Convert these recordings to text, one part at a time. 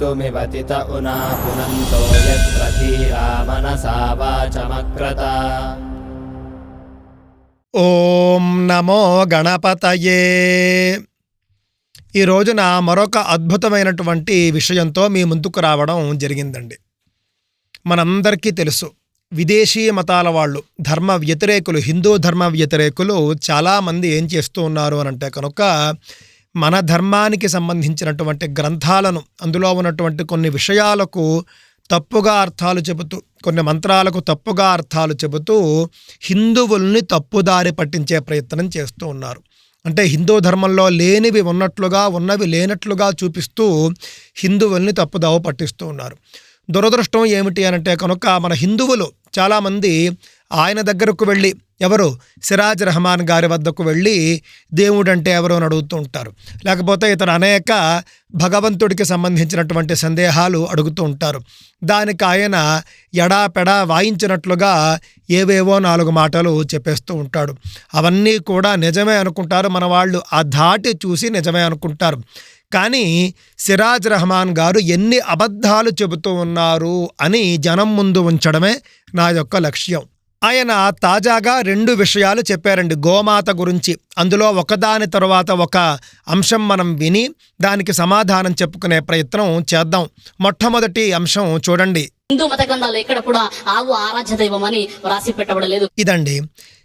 मृत्युमिवतित उना पुनन्तो यत्र धीरा मनसा वाचमक्रत ఓం నమో గణపతయే ఈ రోజున మరొక అద్భుతమైనటువంటి విషయంతో మీ ముందుకు రావడం జరిగిందండి మనందరికీ తెలుసు విదేశీ మతాల వాళ్ళు ధర్మ వ్యతిరేకులు హిందూ ధర్మ వ్యతిరేకులు చాలామంది ఏం చేస్తూ ఉన్నారు అని అంటే కనుక మన ధర్మానికి సంబంధించినటువంటి గ్రంథాలను అందులో ఉన్నటువంటి కొన్ని విషయాలకు తప్పుగా అర్థాలు చెబుతూ కొన్ని మంత్రాలకు తప్పుగా అర్థాలు చెబుతూ హిందువుల్ని తప్పుదారి పట్టించే ప్రయత్నం చేస్తూ ఉన్నారు. అంటే హిందూ ధర్మంలో లేనివి ఉన్నట్లుగా ఉన్నవి లేనట్లుగా చూపిస్తూ హిందువుల్ని తప్పుదావ పట్టిస్తూ ఉన్నారు. దురదృష్టం ఏమిటి అనంటే కనుక మన హిందువులు చాలామంది ఆయన దగ్గరకు వెళ్ళి ఎవరు? సిరాజ్ రహమాన్ గారి వద్దకు వెళ్ళి దేవుడంటే ఎవరు అని అడుగుతూ ఉంటారు. లేకపోతే ఇతను అనేక భగవంతుడికి సంబంధించినటువంటి సందేహాలు అడుగుతూ ఉంటారు. దానికి ఆయన ఎడాపెడా వాయించినట్లుగా ఏవేవో నాలుగు మాటలు చెప్పేస్తూ ఉంటాడు. అవన్నీ కూడా నిజమే అనుకుంటారు. మన వాళ్ళు ఆ ధాటి చూసి నిజమే అనుకుంటారు. కానీ సిరాజ్ రహమాన్ గారు ఎన్ని అబద్ధాలు చెబుతూ ఉన్నారు అని జనం ముందు ఉంచడమే నా యొక్క లక్ష్యం. ఆయన తాజాగా రెండు విషయాలు చెప్పారండి. గోమాత గురించి. అందులో ఒకదాని తర్వాత ఒక అంశం మనం విని దానికి సమాధానం చెప్పుకునే ప్రయత్నం చేద్దాం. మొట్టమొదటి అంశం చూడండి. హిందూ మత గ్రంథాల్లో ఎక్కడ కూడా ఆవు ఆరాధ్య దైవం అని వ్రాసి పెట్టబడలేదు. ఇదండి.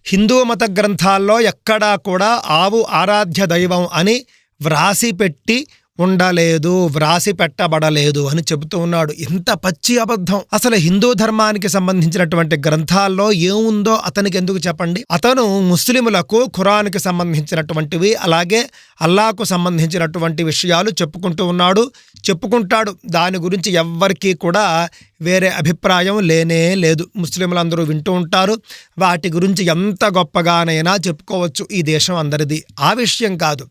హిందూ మత గ్రంథాల్లో ఎక్కడా కూడా ఆవు ఆరాధ్య దైవం అని వ్రాసి పెట్టి ఉండలేదు వ్రాసి పెట్టబడలేదు అని చెబుతూ ఉన్నాడు. ఇంత పచ్చి అబద్ధం! అసలు హిందూ ధర్మానికి సంబంధించినటువంటి గ్రంథాల్లో ఏముందో అతనికి ఎందుకు చెప్పండి? అతను ముస్లిములకు ఖురాన్కి సంబంధించినటువంటివి అలాగే అల్లాకు సంబంధించినటువంటి విషయాలు చెప్పుకుంటూ ఉన్నాడు. చెప్పుకుంటాడు. దాని గురించి ఎవ్వరికీ కూడా వేరే అభిప్రాయం లేనే లేదు. ముస్లింలందరూ వింటూ ఉంటారు. వాటి గురించి ఎంత గొప్పగానైనా చెప్పుకోవచ్చు. ఈ దేశం అందరిది. ఆ విషయం కాదు.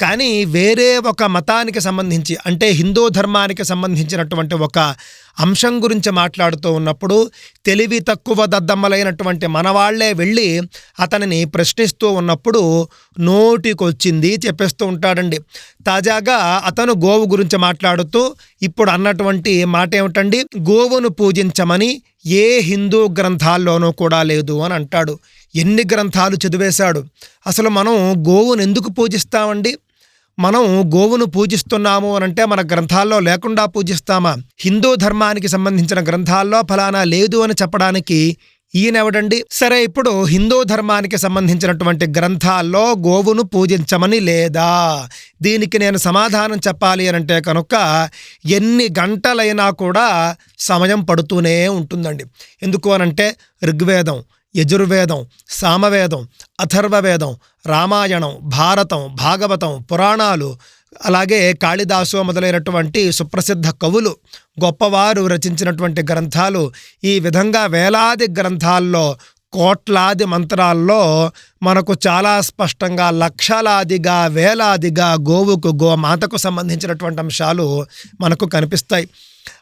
కానీ వేరే ఒక మతానికి సంబంధించి అంటే హిందూ ధర్మానికి సంబంధించినటువంటి ఒక అంశం గురించి మాట్లాడుతూ ఉన్నప్పుడు తెలివి తక్కువ దద్దమ్మలైనటువంటి మనవాళ్ళే వెళ్ళి అతనిని ప్రశ్నిస్తూ ఉన్నప్పుడు నోటికొచ్చింది చెప్పేస్తూ ఉంటాడండి. తాజాగా అతను గోవు గురించి మాట్లాడుతూ ఇప్పుడు అన్నటువంటి మాట ఏమిటండి గోవును పూజించమని ఏ హిందూ గ్రంథాల్లోనూ కూడా లేదు అని అంటాడు. ఎన్ని గ్రంథాలు చదివేశాడు? అసలు మనం గోవును ఎందుకు పూజిస్తామండి? మనం గోవును పూజిస్తున్నాము అని అంటే మన గ్రంథాల్లో లేకుండా పూజిస్తామా? హిందూ ధర్మానికి సంబంధించిన గ్రంథాల్లో ఫలానా లేదు అని చెప్పడానికి ఈయనెవడండి? సరే ఇప్పుడు హిందూ ధర్మానికి సంబంధించినటువంటి గ్రంథాల్లో గోవును పూజించమని లేదా? దీనికి నేను సమాధానం చెప్పాలి అని అంటే కనుక ఎన్ని గంటలైనా కూడా సమయం పడుతూనే ఉంటుందండి. ఎందుకు అనంటే ఋగ్వేదం యజుర్వేదం సామవేదం అథర్వవేదం రామాయణం భారతం భాగవతం పురాణాలు అలాగే కాళిదాసు మొదలైనటువంటి సుప్రసిద్ధ కవులు గొప్పవారు రచించినటువంటి గ్రంథాలు ఈ విధంగా వేలాది గ్రంథాల్లో కోట్లాది మంత్రాల్లో మనకు చాలా స్పష్టంగా లక్షలాదిగా వేలాదిగా గోవుకు గోమాతకు సంబంధించినటువంటి అంశాలు మనకు కనిపిస్తాయి.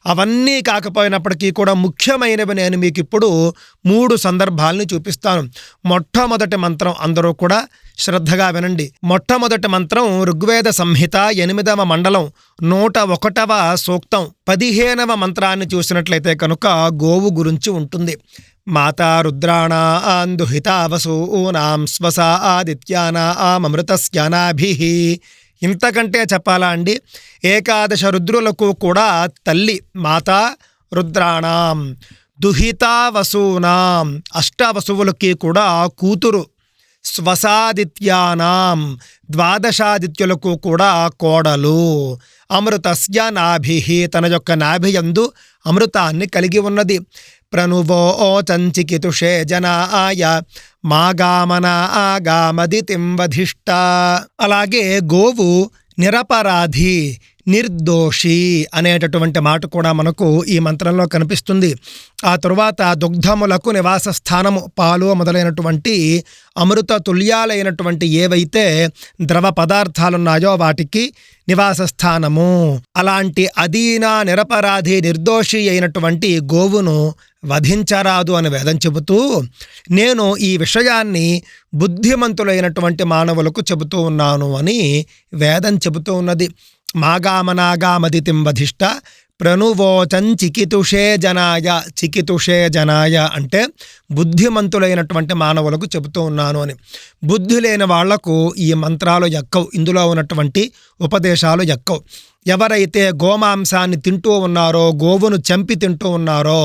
అవన్నీ కాకపోయినప్పటికీ కూడా ముఖ్యమైనవి నేను మీకు ఇప్పుడు మూడు సందర్భాలని చూపిస్తాను. మొట్టమొదటి మంత్రం అందరూ కూడా శ్రద్ధగా వినండి. మొట్టమొదటి మంత్రం ఋగ్వేద సంహిత ఎనిమిదవ మండలం నూట ఒకటవ సూక్తం పదిహేనవ మంత్రాన్ని చూసినట్లయితే కనుక గోవు గురించి ఉంటుంది. మాతా రుద్రాణాందుహితావసూనాం స్వసా ఆదిత్యానామృతస్యానాభి ఇంతకంటే చెప్పాలా అండి? ఏకాదశ రుద్రులకు కూడా తల్లి మాత రుద్రాణం దుహితావసూనాం అష్టవసువులకి కూడా కూతురు స్వసాదిత్యానాం ద్వాదశాదిత్యులకు కూడా కోడలు. అమృతస్య నాభి తన యొక్క నాభియందు అమృతాన్ని కలిగి ఉన్నది. ప్రణువో చంచికితుషే జనాయ మాగామన ఆగామది వధిష్ట. అలాగే గోవు నిరపరాధి నిర్దోషి అనేటటువంటి మాట కూడా మనకు ఈ మంత్రంలో కనిపిస్తుంది. ఆ తరువాత దుగ్ధములకు నివాస స్థానము పాలు మొదలైనటువంటి అమృత తుల్యాలైనటువంటి ఏవైతే ద్రవ పదార్థాలున్నాయో వాటికి నివాస స్థానము. అలాంటి అధీన నిరపరాధి నిర్దోషి అయినటువంటి గోవును వధించరాదు అని వేదం చెబుతూ నేను ఈ విషయాన్ని బుద్ధిమంతులైనటువంటి మానవులకు చెబుతూ ఉన్నాను అని వేదం చెబుతూ ఉన్నది. మాగామనాగామదితిం వధిష్ట ప్రనువోచన్ చికితుషే జనాయ చికితుషే జనాయ అంటే బుద్ధిమంతులైనటువంటి మానవులకు చెబుతూ ఉన్నాను అని. బుద్ధి లేని వాళ్ళకు ఈ మంత్రాలు ఎక్కవు ఇందులో ఉన్నటువంటి ఉపదేశాలు ఎక్కవు. ఎవరైతే గోమాంసాన్ని తింటూ ఉన్నారో గోవును చంపి తింటూ ఉన్నారో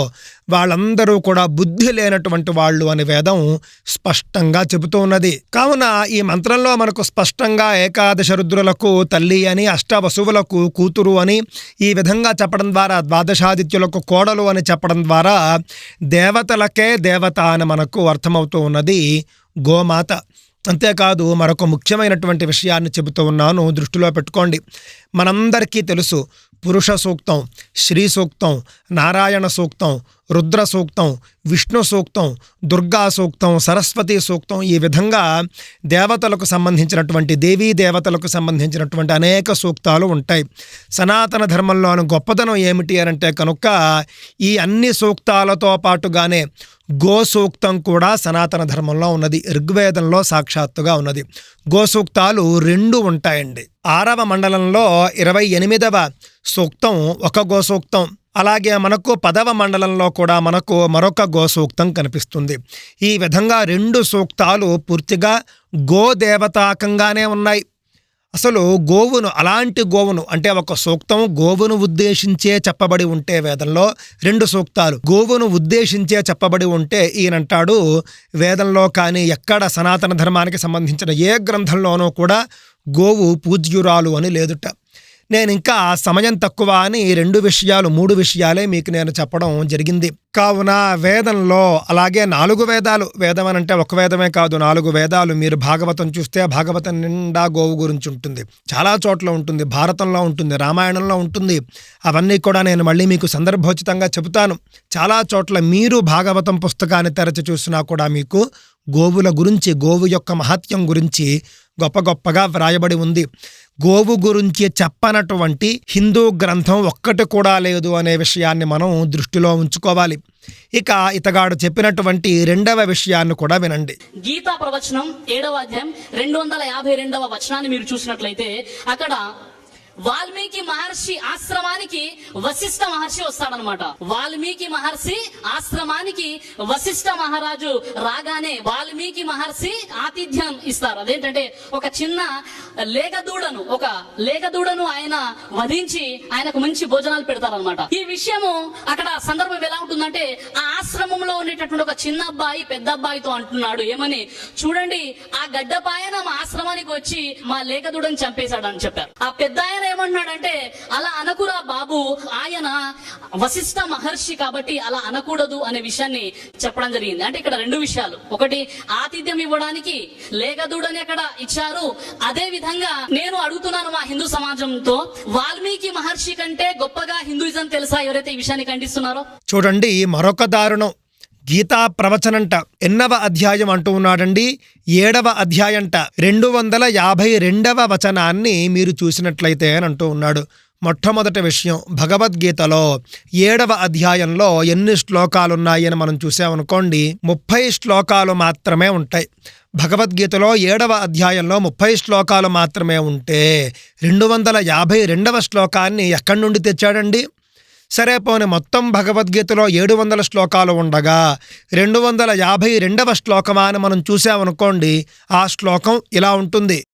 వాళ్ళందరూ కూడా బుద్ధి లేనటువంటి వాళ్ళు అని వేదం స్పష్టంగా చెబుతూ ఉన్నది. కావున ఈ మంత్రంలో మనకు స్పష్టంగా ఏకాదశ రుద్రులకు తల్లి అని అష్టవసువులకు కూతురు అని ఈ విధంగా చెప్పడం ద్వారా ద్వాదశాదిత్యులకు కోడలు అని చెప్పడం ద్వారా దేవతలకే దేవత అని మనకు అర్థమవుతూ ఉన్నది గోమాత. అంతేకాదు మరొక ముఖ్యమైనటువంటి విషయాన్ని చెబుతూ ఉన్నాను. దృష్టిలో పెట్టుకోండి. మనందరికీ తెలుసు పురుష సూక్తం శ్రీ సూక్తం నారాయణ సూక్తం రుద్ర సూక్తం విష్ణు సూక్తం దుర్గా సూక్తం సరస్వతి సూక్తం ఈ విధంగా దేవతలకు సంబంధించినటువంటి దేవీ దేవతలకు సంబంధించినటువంటి అనేక సూక్తాలు ఉంటాయి. సనాతన ధర్మంలోని గొప్పదనం ఏమిటి అని అంటే కనుక ఈ అన్ని సూక్తాలతో పాటుగానే గోసూక్తం కూడా సనాతన ధర్మంలో ఉన్నది ఋగ్వేదంలో సాక్షాత్తుగా ఉన్నది. గోసూక్తాలు రెండు ఉంటాయండి. ఆరవ మండలంలో ఇరవై ఎనిమిదవ సూక్తం ఒక గోసూక్తం. అలాగే మనకు పదవ మండలంలో కూడా మనకు మరొక గో సూక్తం కనిపిస్తుంది. ఈ విధంగా రెండు సూక్తాలు పూర్తిగా గోదేవతాకంగానే ఉన్నాయి. అసలు గోవును అలాంటి గోవును అంటే ఒక సూక్తం గోవును ఉద్దేశించే చెప్పబడి ఉంటే వేదంలో రెండు సూక్తాలు. గోవును ఉద్దేశించే చెప్పబడి ఉంటే ఈయనంటాడు వేదంలో కానీ ఎక్కడ సనాతన ధర్మానికి సంబంధించిన ఏ గ్రంథంలోనూ కూడా గోవు పూజ్యురాలు అని లేదుట. నేను ఇంకా సమయం తక్కువ అని రెండు విషయాలు మూడు విషయాలే మీకు నేను చెప్పడం జరిగింది. కావున వేదంలో అలాగే నాలుగు వేదాలు వేదం అని అంటే ఒక వేదమే కాదు నాలుగు వేదాలు మీరు భాగవతం చూస్తే భాగవతం నిండా గోవు గురించి ఉంటుంది. చాలా చోట్ల ఉంటుంది భారతంలో ఉంటుంది రామాయణంలో ఉంటుంది. అవన్నీ కూడా నేను మళ్ళీ మీకు సందర్భోచితంగా చెబుతాను. చాలా చోట్ల మీరు భాగవతం పుస్తకాన్ని తెరచి చూసినా కూడా మీకు గోవుల గురించి గోవు యొక్క మహత్యం గురించి గొప్ప గొప్పగా వ్రాయబడి ఉంది. గోవు గురించి చెప్పనటువంటి హిందూ గ్రంథం ఒక్కటి కూడా లేదు అనే విషయాన్ని మనం దృష్టిలో ఉంచుకోవాలి. ఇక ఇతగాడు చెప్పినటువంటి రెండవ విషయాన్ని కూడా వినండి. గీతా ప్రవచనం ఏడవ అధ్యాయం రెండు వందల యాభై రెండవ వచనాన్ని మీరు చూసినట్లయితే అక్కడ వాల్మీకి మహర్షి ఆశ్రమానికి వశిష్ఠ మహర్షి వస్తాడనమాట వాల్మీకి మహర్షి ఆశ్రమానికి వశిష్ఠ మహారాజు రాగానే వాల్మీకి మహర్షి ఆతిథ్యం ఇస్తారు. అదేంటంటే ఒక చిన్న లేఖదూడను ఒక లేఖదూడను ఆయన వధించి ఆయనకు మంచి భోజనాలు పెడతారనమాట ఈ విషయము అక్కడ సందర్భం ఎలా ఉంటుందంటే ఆ ఆశ్రమంలో ఉండేటటువంటి ఒక చిన్న అబ్బాయి పెద్ద అబ్బాయితో అంటున్నాడు. ఏమని? చూడండి ఆ గడ్డపాయన మా ఆశ్రమానికి వచ్చి మా లేఖదూడని చంపేశాడు అని చెప్పారు. ఆ పెద్ద ఆయన ఏమంటున్నాడంటే అలా అనకురా బాబు ఆయన వశిష్ఠ మహర్షి కాబట్టి అలా అనకూడదు అనే విషయాన్ని చెప్పడం జరిగింది. అంటే ఇక్కడ రెండు విషయాలు. ఒకటి ఆతిథ్యం ఇవ్వడానికి లేఖదుడని అక్కడ ఇచ్చారు. అదే విధంగా నేను అడుగుతున్నాను మా హిందూ సమాజంతో వాల్మీకి మహర్షి కంటే గొప్పగా హిందూయిజం తెలుసా? ఎవరైతే ఈ విషయాన్ని ఖండిస్తున్నారో. చూడండి మరొక దారుణం. గీతా ప్రవచనంట. ఎన్నవ అధ్యాయం అంటూ ఉన్నాడండి. ఏడవ అధ్యాయంట. రెండు వందల యాభై రెండవ వచనాన్ని మీరు చూసినట్లయితే అని అంటూ ఉన్నాడు. మొట్టమొదటి విషయం భగవద్గీతలో ఏడవ అధ్యాయంలో ఎన్ని శ్లోకాలున్నాయని మనం చూసామనుకోండి ముప్పై శ్లోకాలు మాత్రమే ఉంటాయి. భగవద్గీతలో ఏడవ అధ్యాయంలో ముప్పై శ్లోకాలు మాత్రమే ఉంటే రెండు వందల యాభై రెండవ శ్లోకాన్ని ఎక్కడి నుండి తెచ్చాడండి? సరే పోని మొత్తం భగవద్గీతలో ఏడు వందల శ్లోకాలు ఉండగా రెండు వందల యాభై రెండవ శ్లోకమా అని మనం చూసామనుకోండి ఆ శ్లోకం ఇలా ఉంటుంది.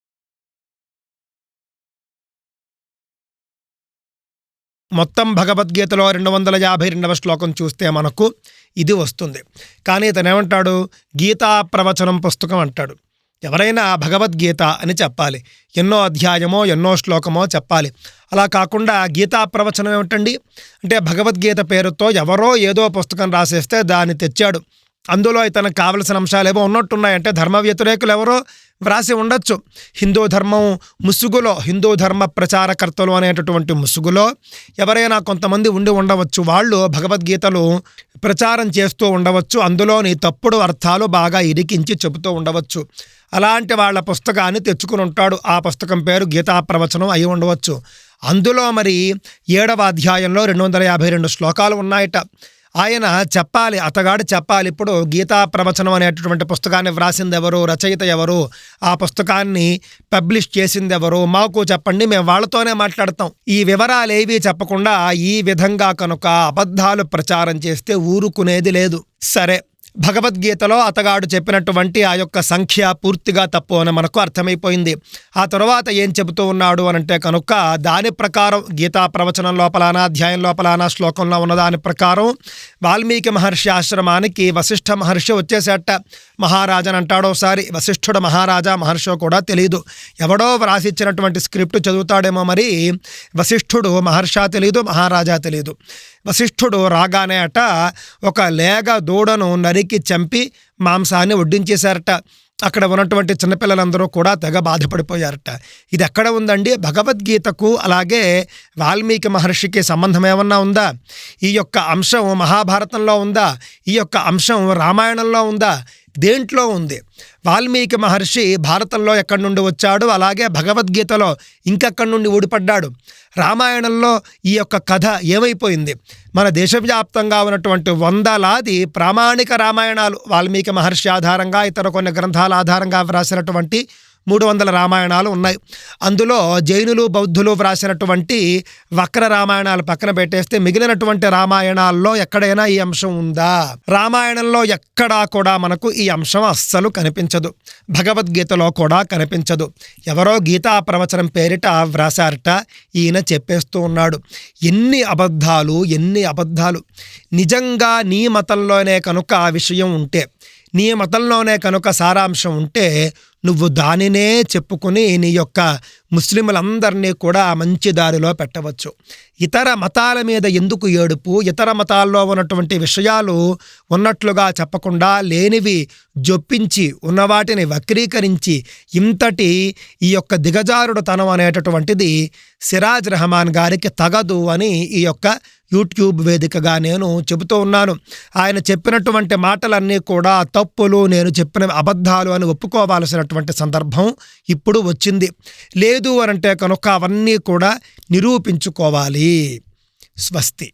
మొత్తం భగవద్గీతలో రెండు వందల యాభై రెండవ శ్లోకం చూస్తే మనకు ఇది వస్తుంది. కానీ ఇతను ఏమంటాడు గీతా ప్రవచనం పుస్తకం అంటాడు. ఎవరైనా భగవద్గీత అని చెప్పాలి. ఎన్నో అధ్యాయమో ఎన్నో శ్లోకమో చెప్పాలి. అలా కాకుండా గీతా ప్రవచనం ఏమిటండి? అంటే భగవద్గీత పేరుతో ఎవరో ఏదో పుస్తకం రాసేస్తే దాన్ని తెచ్చాడు. అందులో ఇతనికి కావలసిన అంశాలు ఏవో ఉన్నట్టున్నాయంటే ధర్మ వ్యతిరేకులు ఎవరో వ్రాసి ఉండొచ్చు. హిందూ ధర్మం ముసుగులో హిందూ ధర్మ ప్రచారకర్తలు అనేటటువంటి ముసుగులో ఎవరైనా కొంతమంది ఉండి ఉండవచ్చు. వాళ్ళు భగవద్గీతలు ప్రచారం చేస్తూ ఉండవచ్చు. అందులోని తప్పుడు అర్థాలు బాగా ఇరికించి చెబుతూ ఉండవచ్చు. అలాంటి వాళ్ళ పుస్తకాన్ని తెచ్చుకుని ఉంటాడు. ఆ పుస్తకం పేరు గీతా ప్రవచనం అయి ఉండవచ్చు. అందులో మరి ఏడవ అధ్యాయంలో రెండు వందల యాభై రెండు శ్లోకాలు ఉన్నాయట. ఆయన చెప్పాలి అతగాడు చెప్పాలి ఇప్పుడు గీతా ప్రవచనం అనేటటువంటి పుస్తకాన్ని వ్రాసింది ఎవరు రచయిత ఎవరు ఆ పుస్తకాన్ని పబ్లిష్ చేసింది ఎవరు మాకు చెప్పండి మేము వాళ్ళతోనే మాట్లాడతాం. ఈ వివరాలు ఏవి చెప్పకుండా ఈ విధంగా కనుక అబద్ధాలు ప్రచారం చేస్తే ఊరుకునేది లేదు. సరే. భగవద్గీతలో అతగాడు చెప్పినటువంటి ఆ యొక్క సంఖ్య పూర్తిగా తప్పు అని మనకు అర్థమైపోయింది. ఆ తరువాత ఏం చెబుతూ ఉన్నాడు అనంటే కనుక దాని ప్రకారం గీతా ప్రవచనం లోపలానా అధ్యాయం లోపలానా శ్లోకంలో ఉన్న దాని ప్రకారం వాల్మీకి మహర్షి ఆశ్రమానికి వశిష్ఠ మహర్షి వచ్చేసేట మహారాజన్ అంటాడోసారి వశిష్ఠుడు మహారాజా మహర్షో కూడా తెలియదు ఎవడో వ్రాసిచ్చినటువంటి స్క్రిప్ట్ చదువుతాడేమో మరి వశిష్ఠుడు మహర్షా తెలియదు మహారాజా తెలియదు వశిష్ఠుడు రాగానే అట ఒక లేగ దూడను నరికి చంపి మాంసాన్ని వడ్డించేశారట. అక్కడ ఉన్నటువంటి చిన్నపిల్లలందరూ కూడా తెగ బాధపడిపోయారట. ఇది ఎక్కడ ఉందండి? భగవద్గీతకు అలాగే వాల్మీకి మహర్షికి సంబంధం ఏమన్నా ఉందా? ఈ యొక్క అంశం మహాభారతంలో ఉందా? ఈ యొక్క అంశం రామాయణంలో ఉందా? దేంట్లో ఉంది? వాల్మీకి మహర్షి భారతంలో ఎక్కడి నుండి వచ్చాడు? అలాగే భగవద్గీతలో ఇంకెక్కడి నుండి ఊడిపడ్డాడు? రామాయణంలో ఈ యొక్క కథ ఏమైపోయింది? మన దేశవ్యాప్తంగా ఉన్నటువంటి వందలాది ప్రామాణిక రామాయణాలు వాల్మీకి మహర్షి ఆధారంగా ఇతర కొన్ని గ్రంథాల ఆధారంగా వ్రాసినటువంటి మూడు వందల రామాయణాలు ఉన్నాయి. అందులో జైనులు బౌద్ధులు వ్రాసినటువంటి వక్ర రామాయణాలు పక్కన పెట్టేస్తే మిగిలినటువంటి రామాయణాల్లో ఎక్కడైనా ఈ అంశం ఉందా? రామాయణంలో ఎక్కడా కూడా మనకు ఈ అంశం అస్సలు కనిపించదు. భగవద్గీతలో కూడా కనిపించదు. ఎవరో గీతా ప్రవచనం పేరిట వ్రాసారట ఈయన చెప్పేస్తూ ఉన్నాడు. ఎన్ని అబద్ధాలు ఎన్ని అబద్ధాలు. నిజంగా నీ మతంలోనే కనుక ఆ విషయం ఉంటే నీ మతంలోనే కనుక సారాంశం ఉంటే నువ్వు దానినే చెప్పుకుని నీ యొక్క ముస్లింలందరినీ కూడా మంచి దారిలో పెట్టవచ్చు. ఇతర మతాల మీద ఎందుకు ఏడుపు? ఇతర మతాల్లో ఉన్నటువంటి విషయాలు ఉన్నట్లుగా చెప్పకుండా లేనివి జొప్పించి ఉన్నవాటిని వక్రీకరించి ఇంతటి ఈ యొక్క దిగజారుడుతనం అనేటటువంటిది సిరాజ్ రెహమాన్ గారికి తగదు అని ఈ యొక్క యూట్యూబ్ వేదికగా నేను చెబుతూ ఉన్నాను. ఆయన చెప్పినటువంటి మాటలన్నీ కూడా తప్పులు నేను చెప్పిన అబద్ధాలు అని ఒప్పుకోవాల్సినటువంటి సందర్భం ఇప్పుడు వచ్చింది. లేదు అనంటే కనుక అవన్నీ కూడా నిరూపించుకోవాలి. స్వస్తి.